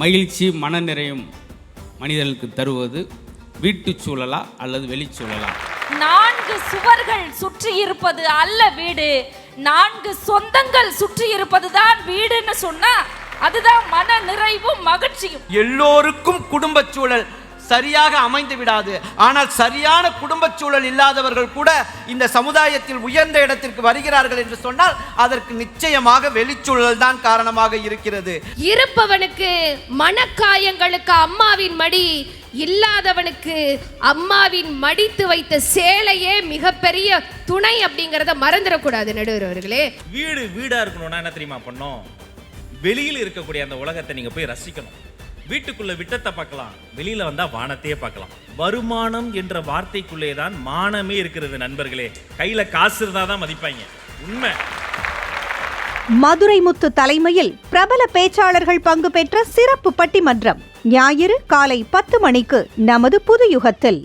மகிழ்ச்சி மனநிறையும் மனிதர்களுக்கு தருவது வீட்டுச் சூழலா அல்லது வெளிச்சூழலா? நான்கு சுவர்கள் சுற்றி இருப்பது அல்ல வீடு. நான்கு சொந்தங்கள் சுற்றி இருப்பதுதான் வீடுன்னு சொன்னா அதுதான் மன நிறைவும் மகிழ்ச்சியும். எல்லோருக்கும் குடும்பச் சூழல். சரியாக அமைந்து விடாது. ஆனால் சரியான குடும்பச் சூழல் இல்லாதவர்கள் கூட இந்த சமுதாயத்தில் உயர்ந்த இடத்திற்கு வருகிறார்கள் என்று சொன்னால் அதற்கு நிச்சயமாக வெளிச்சூழல் தான் காரணமாக இருக்கிறது. இருப்பவனுக்கு மனக்காயங்களுக்கு அம்மாவின் மடி இல்லாதவனுக்கு அம்மாவின் மடித்து வைத்த சேலையே மிகப்பெரிய துணை அப்படிங்கறத மறந்துடக்கூடாது நடுவர் அவர்களே. வீடு வீடா இருக்கணும்னா என்ன தெரியுமா பண்ணோம் வெளியில் இருக்கக்கூடிய அந்த உலகத்தை நீங்க போய் ரசிக்கணும். வீட்டுக்குள்ள விட்டத்தை பார்க்கலாம். வெளியில வந்தா வானத்தையே பார்க்கலாம். வருமானம் என்ற வார்த்தைக்குள்ளே தான் மானமே இருக்கிறது நண்பர்களே. கையில காசு இருந்தா தான் மதிப்பாங்க. உண்மை. மதுரை முத்து தலைமையில் பிரபல பேச்சாளர்கள் பங்கு பெற்ற சிறப்பு பட்டிமன்றம் ஞாயிறு காலை பத்து மணிக்கு நமது புது யுகத்தில்